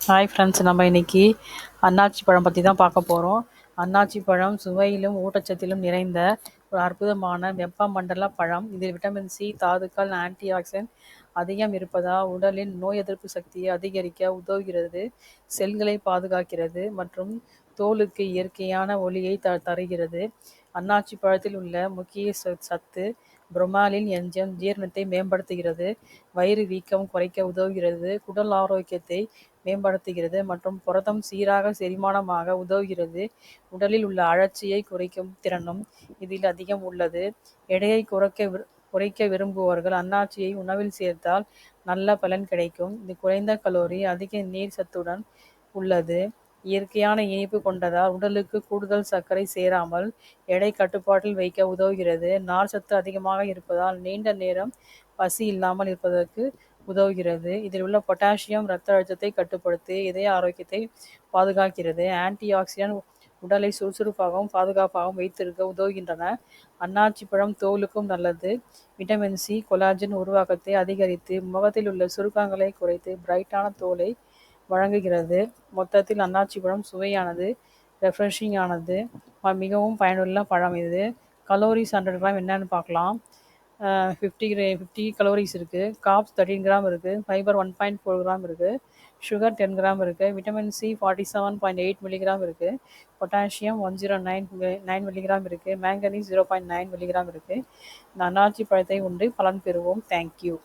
Hi friends நம்ம இன்னைக்கு அன்னாச்சி பழம் பற்றி தான் பார்க்க போகிறோம் அன்னாச்சி பழம் சுவையிலும் ஊட்டச்சத்திலும் நிறைந்த ஒரு அற்புதமான வெப்பமண்டல பழம். இதில் விட்டமின் சி தாதுக்கள் ஆன்டி ஆக்சிடென்ட் அதிகம் இருப்பதால் உடலின் நோய் எதிர்ப்பு சக்தியை அதிகரிக்க உதவுகிறது செல்களை பாதுகாக்கிறது மற்றும் தோலுக்கு இயற்கையான ஒளியை த தருகிறது. அன்னாச்சி பழத்தில் உள்ள முக்கிய சத்து புரோமாலின் என்ஜம் ஜீரணத்தை மேம்படுத்துகிறது. வயிறு வீக்கம் குறைக்க உதவுகிறது. குடல் ஆரோக்கியத்தை மேம்படுத்துகிறது மற்றும் புரதம் சீராக செரிமானமாக உதவுகிறது. உடலில் உள்ள அழற்சியை குறைக்கும் திறனும் இதில் அதிகம் உள்ளது. எடையை குறைக்க குறைக்க விரும்புபவர்கள் அன்னாச்சியை உணவில் சேர்த்தால் நல்ல பலன் கிடைக்கும். இது குறைந்த கலோரி அதிக நீர் சத்துடன் உள்ளது. இயற்கையான இனிப்பு கொண்டதால் உடலுக்கு கூடுதல் சர்க்கரை சேராமல் எடை கட்டுப்பாட்டில் வைக்க உதவுகிறது. நார் சத்து அதிகமாக இருப்பதால் நீண்ட நேரம் பசி இல்லாமல் இருப்பதற்கு உதவுகிறது. இதில் உள்ள பொட்டாசியம் இரத்த அழுத்தத்தை கட்டுப்படுத்தி இதய ஆரோக்கியத்தை பாதுகாக்கிறது. ஆன்டி ஆக்சிடென்ட் உடலை சுறுசுறுப்பாகவும் பாதுகாப்பாகவும் வைத்திருக்க உதவுகின்றன. அன்னாச்சி பழம் தோலுக்கும் நல்லது. விட்டமின் சி கொலாஜின் உருவாக்கத்தை அதிகரித்து முகத்தில் உள்ள சுருக்கங்களை குறைத்து பிரைட்டான தோலை வழங்குகிறது. மொத்தத்தில் அன்னாச்சி பழம் சுவையானது ரெஃப்ரெஷிங்கானது மிகவும் பயனுள்ள பழம் இது. கலோரிஸ் ஹண்ட்ரட் கிராம் என்னென்னு பார்க்கலாம். ஃபிஃப்டி கிரே ஃபிஃப்டி கலோரிஸ் இருக்குது காப்ஸ் தேர்ட்டின் கிராம் இருக்குது fibre one point four gram இருக்குது சுகர் டென் கிராம் இருக்குது vitamin C forty seven point eight milligram இருக்குது potassium one zero nine nine milligram இருக்குது manganese zero point nine milligram இருக்குது இந்த அன்னாச்சி பழத்தை உண்டு. பலன் பெறுவோம். தேங்க்யூ